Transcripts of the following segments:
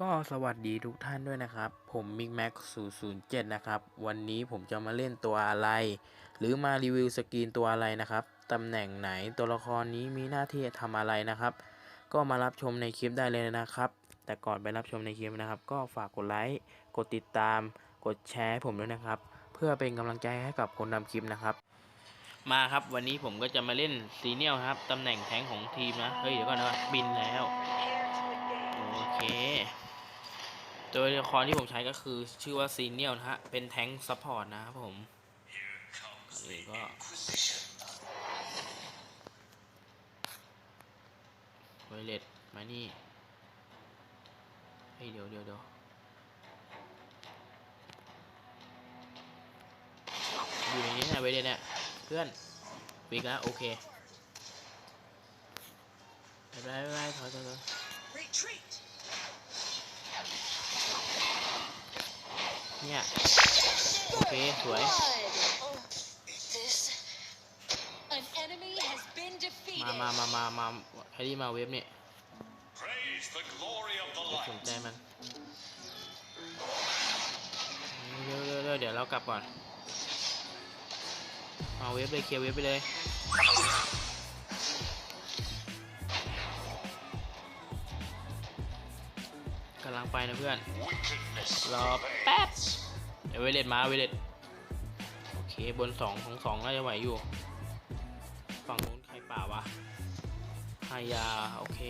ก็สวัสดีทุกท่านด้วยนะครับ ผมมิกแม็ก007 นะครับ วันนี้ผมจะมาเล่นตัวอะไร หรือมารีวิวสกรีนตัวอะไรนะครับตำแหน่งไหนตัวละครนี้มีหน้าที่ทำอะไรนะครับ ก็มารับชมในคลิปได้เลยนะครับ แต่ก่อนไปรับชมในคลิปนะครับ ก็ฝากกดไลค์กดติดตาม กดแชร์ผมด้วยนะครับ เพื่อเป็นกำลังใจให้กับคนทำคลิปนะครับ มาครับวันนี้ผมก็จะมาเล่นซีเนียลครับตำแหน่งแทงของทีมนะเฮ้ยเดี๋ยวก่อนนะบินแล้วโอเค ตัวละครที่ผมใช้ก็คือชื่อว่าซีเนียลนะฮะ เป็นแทงค์ซัพพอร์ตนะครับผมหรือก็ไวเลตมานี่เฮ้ยเดี๋ยวเดี๋ยวเดี๋ยวอยู่ในนี้นะไวเลตเนี่ย เพื่อนปิกแล้วโอเคไปไรไม่เป็นไรถอยถอยถอย เนี่ย โอเค สวย This. An enemy has been มา defeated. มามามามาแฮร์รี่มาเว็บเนี่ย Praise the glory of the สน light. ใจมันเร็วเร็วเร็วเดี๋ยวเรากลับก่อนเอาเว็บเลยเคลียร์เว็บไปเลย ไปนะเพื่อน Wickedness รอแป๊บเดี๋ยวเวเลตมาเวเลตโอเคบนสองของสองน่าจะไหวอยู่ ฝั่งนู้นใครป่าวะฮายา โอเค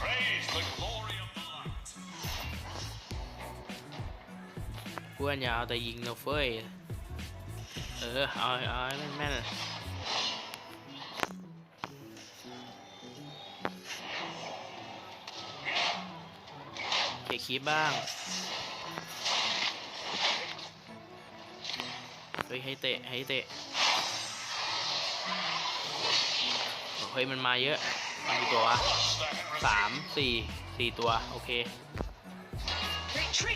Praise the glory of the light. เพื่อนอย่าเอาแต่ยิงนะเฟ้ย เออ เอาเอาให้แม่นๆ เก็บคลิปบ้างเฮ้ยให้เตะให้เตะเฮ้ยมันมาเยอะมันกี่ตัววะสามสี่สี่ตัว โอเค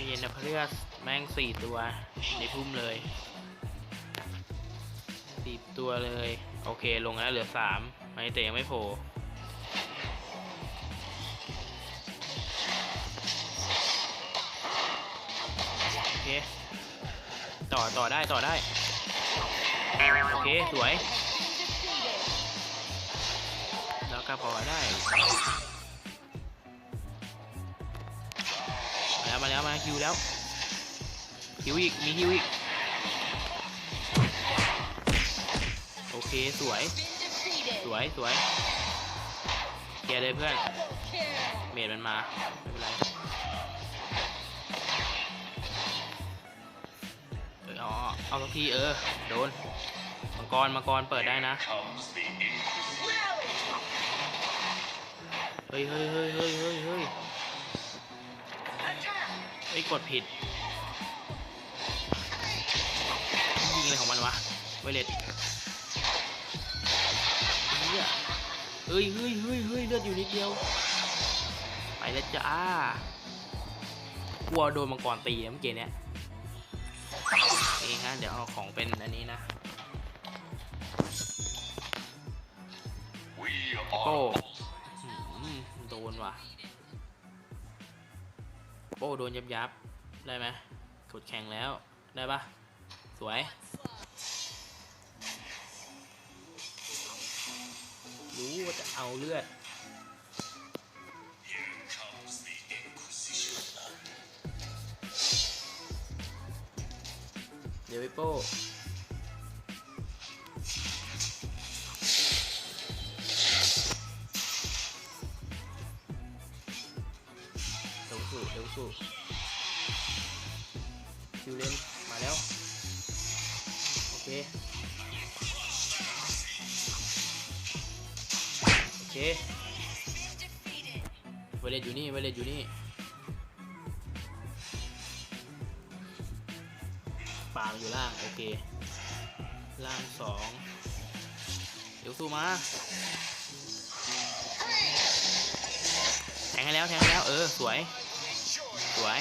เย็นนะเพื่อนแม่งสี่ตัว ในพุ่มเลยสี่ตัวเลย โอเคลงแล้วเหลือสามไม่แต่ยังไม่โผล่ เคต่อต่อได้ต่อได้ โอเค สวย แล้วก็พอได้ มาแล้วมาแล้วมาคิวแล้ว คิวอีก มีคิวอีก โอเค สวย สวยสวยเคลียร์เลยเพื่อน เมดมันมา ไม่เป็นไร เอาสักทีเออ โดน มังกร มังกร เปิดได้นะ เฮ้ยเฮ้ยเฮ้ยเฮ้ยเฮ้ยเฮ้ย Attack. เฮ้ยกดผิด ยิงอะไรของมันวะไวเลตเหี้ยเฮ้ยเฮ้ยเฮ้ยเฮ้ยเลือดอยู่นิดเดียว ไปแล้วจ้ากลัวโดนมังกรตีนะเมื่อกี้เนี้ย เองฮะเดี๋ยวเอาของเป็นอันนี้นะ We โป้ are อืมโดนว่ะโป้โดนยับยับได้ไหมกดแข่งแล้วได้ปะสวยรู้ว่าจะเอาเลือด เดี๋ยวไปโป้เดี๋ยวสู้เดี๋ยวสู้คิวเลนมาแล้ว โอเค โอเค Been defeated. เวเลตอยู่นี่เวเลตอยู่นี่างอยู่ล่าง โอเค ล่างสองเดี๋ยวสู้มา แทงให้แล้วแทงให้แล้ว เออ สวย สวย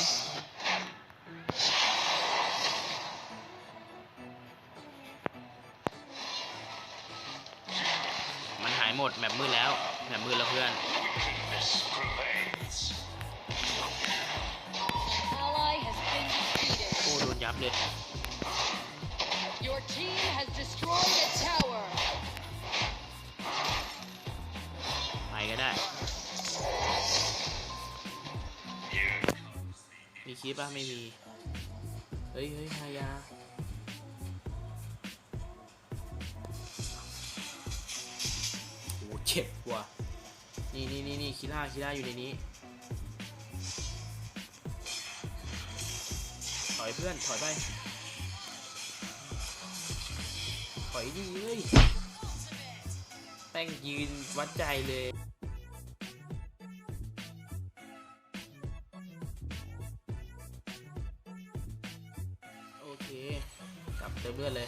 หมดแมปมืดแล้วแมปมืดแล้วเพื่อน Wickedness prevails. Ally has been defeated. โอ้โดนยับเลย ไปก็ได้ มีคลิปป่ะ ไม่มี เฮ้ยเฮ้ยฮายาโอ้เจ็บว่ะ นี่นี่นี่นี่คิล่าคิล่าอยู่ในนี้ ถอยเพื่อน ถอยไป อยดีเลยแป้งยืนวัดใจเลยโอเคกลับเติมเลือดเลย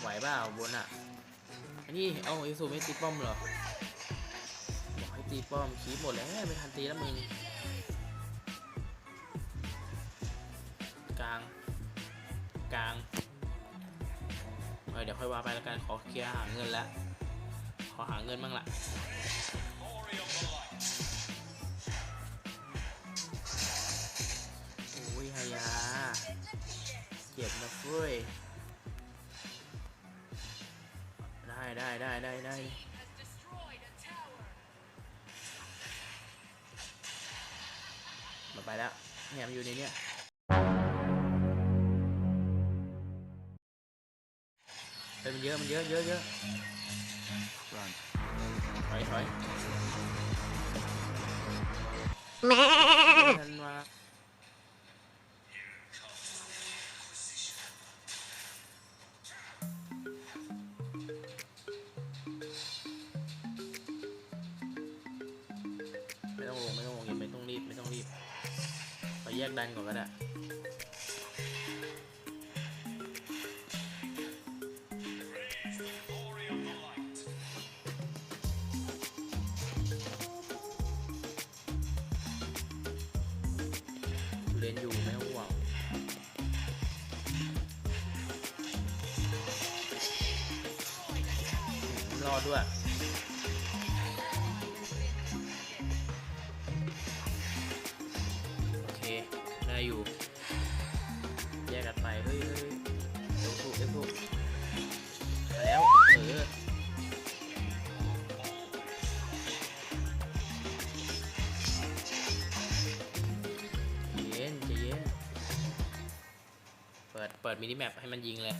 ไหวเปล่าบนอะ อันนี้เอาไอซูไม่ตีป้อมเหรอบอกให้ตีป้อมคีบหมดแล้วไม่ทันตีแล้วมึง ค่อยว่าไปแล้วกันขอเคลียร์หาเงินแล้วขอหาเงินบ้างล่ะโอ้ยฮายาเจ็บนะเฟ้ยได้ได้ได้ได้ได้มาไปแล้วเนี่ยมันอยู่ในเนี้ย ฮ้ยมันเยอะมันเยอะเยอะเยอะถอยถอยทันมาไม่ต้องลงไม่ต้องลงยังไม่ต้องรีบไม่ต้องรีบไปแยกดันก่อนก็ได้ เรียนอยู่ไม่ต้องห่วงรอดด้วย ปิดเปิดมินิแมปให้มันยิงเลย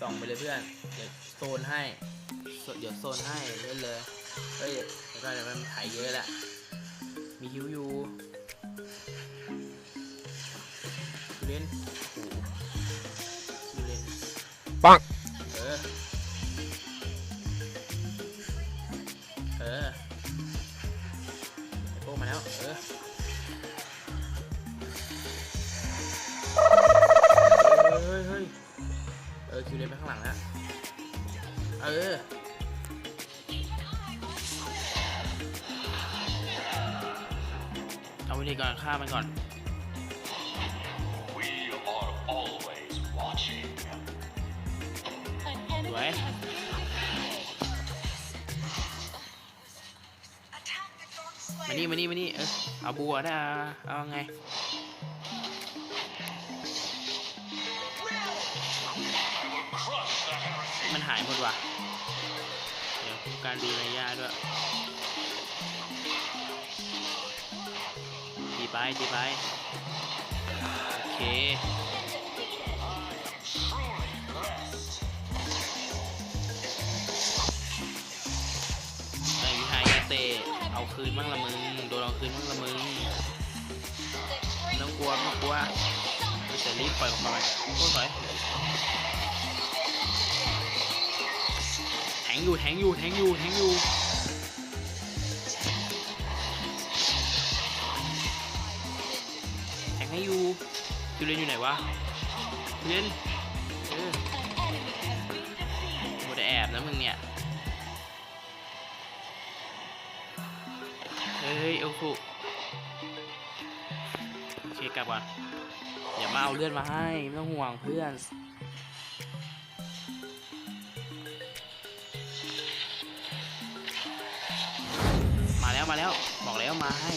ส่องไปเลยเพื่อน เดี๋ยวโซนให้โซเดี๋ยวโซนให้เล่นเลย เฮ้ยแล้วก็เดี๋ยวมันถ่ายเยอะแหละ มีฮิวอยูคิวเลนเลนปัง มานี่มานี่มานี่เออเอาบัวได้เอาไงมันหายหมดว่ะ เดี๋ยวคุมการดูในย่าด้วยตีไปตีไป โอเค คืนบ้างละมึงโดนเอาคืนบ้างละมึงไม่ต้องกลัวไม่ต้องกลัวแต่รีบปล่อยออกมาไปโอ้ยถอยแทงอยู่แทงอยู่แทงอยู่แทงอยู่แทงให้อยู่คิวเลนอยู่ไหนวะคิวเลนเออโมดแอบนะมึงเนี่ย สู้โอเคกลับก่อนเดี๋ยวมาเอาเลือดมาให้ไม่ต้องห่วงเพื่อนมาแล้วมาแล้วบอกแล้วมาให้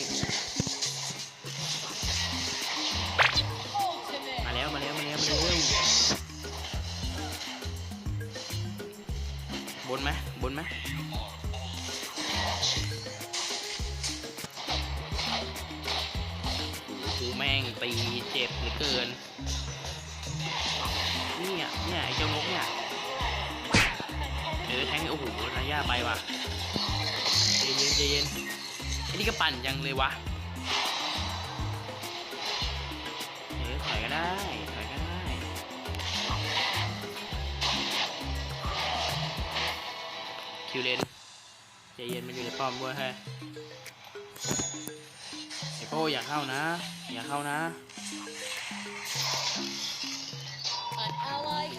เจ็บเหลือเกิน เนี่ยเนี่ยไอ้เจ้านกเนี่ยเออแทงโอ้โหระยะไปว่ะใจเย็นเย็นไอ้นี่ก็ปั่นยังเลยวะเออถอยก็ได้ถอยก็ได้คิวเลนใจเย็นมันอยู่ในป้อมด้วยฮ้ยไอโป้อย่าเข้านะ อย่าเข้านะ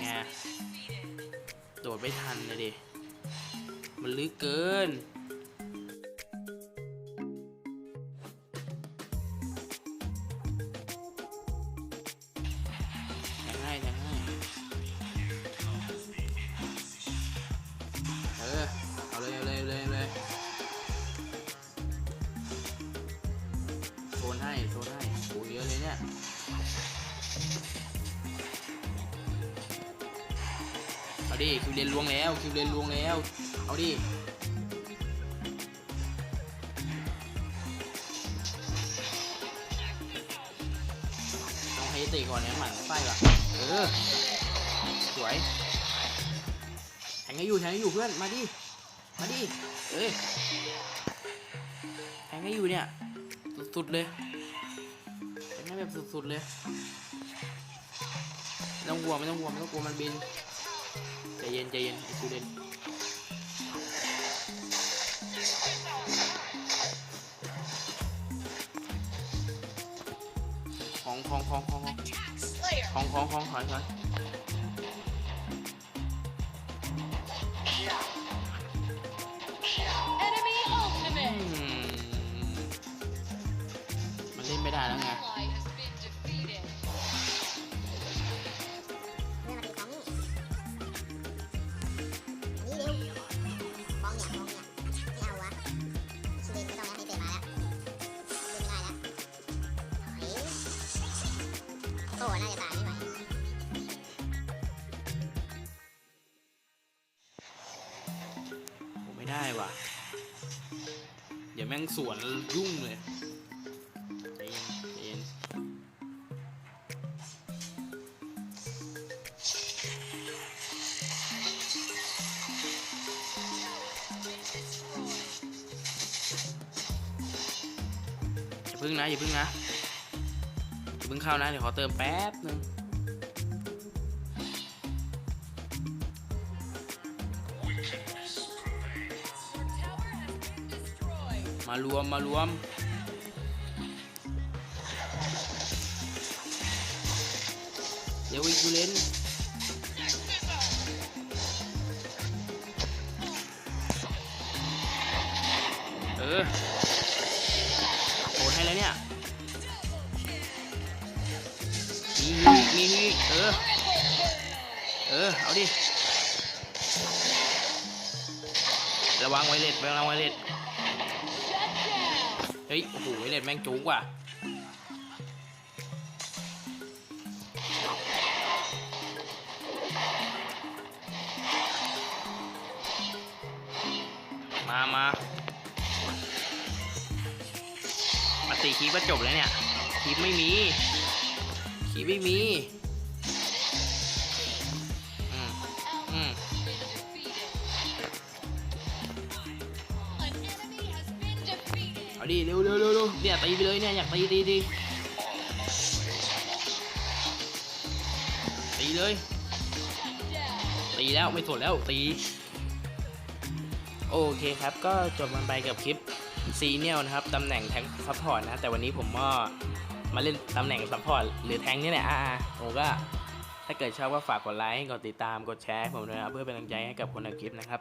ไง has โดดไม่ทันเลยดิ มันลึกเกิน เอาดิคิวเลนลวงแล้วคิวเลนลวงแล้ว เอาดิต้องให้ตีก่อนเนี่ยหมันไส้ว่ะเออสวยแทงให้อยู่แทงให้อยู่เพื่อนมาดิมาดิเอ้ยแทงให้อยู่เนี่ยสุดๆเลยแทงให้แบบสุดๆเลยไม่ต้องห่วไม่ต้องห่วไม่ต้องกลัวมันบิน ใจเย็นใจเย็นไอ้คูเดนของของของของของ Slayer. ของของของถอยถอย โต้น่าจะตายไม่ไหวผมไม่ได้ว่ะ เดี๋ยวแม่งสวนยุ่งเลยใจเย็นใจเย็นอย่าพึ่งนะอย่าพึ่งนะ พึ่งเข้านะ เดี๋ยวขอเติมแป๊บนึงมารวมมารวม เดี๋ยวอีกกูเล่นเออ ดิ ระวังไวเลสระวังไวเลสเฮ้ย โอ้โห ไวเลสแม่งจุกว่ะมามามาตีคีบก็จบแล้วเนี่ยคีบไม่มีคีบไม่มี เอาดิเร็วเร็วเร็วเร็วเนี่ยตีไปเลยเนี่ยอยากตีตีตีตีเลย ตีแล้วไม่สนแล้วตีโอเคครับ ก็จบมันไปกับคลิปซีเนียลนะครับตำแหน่งแทงซัพพอร์ตนะ แต่วันนี้ผมก็มาเล่นตำแหน่งซัพพอร์ตหรือแทงนี่แหละอ่าผมก็ถ้าเกิดชอบก็ฝากกดไลค์กดติดตามกดแชร์ผมด้วยนะเพื่อเป็นกำลังใจให้กับคนในคลิปนะครับ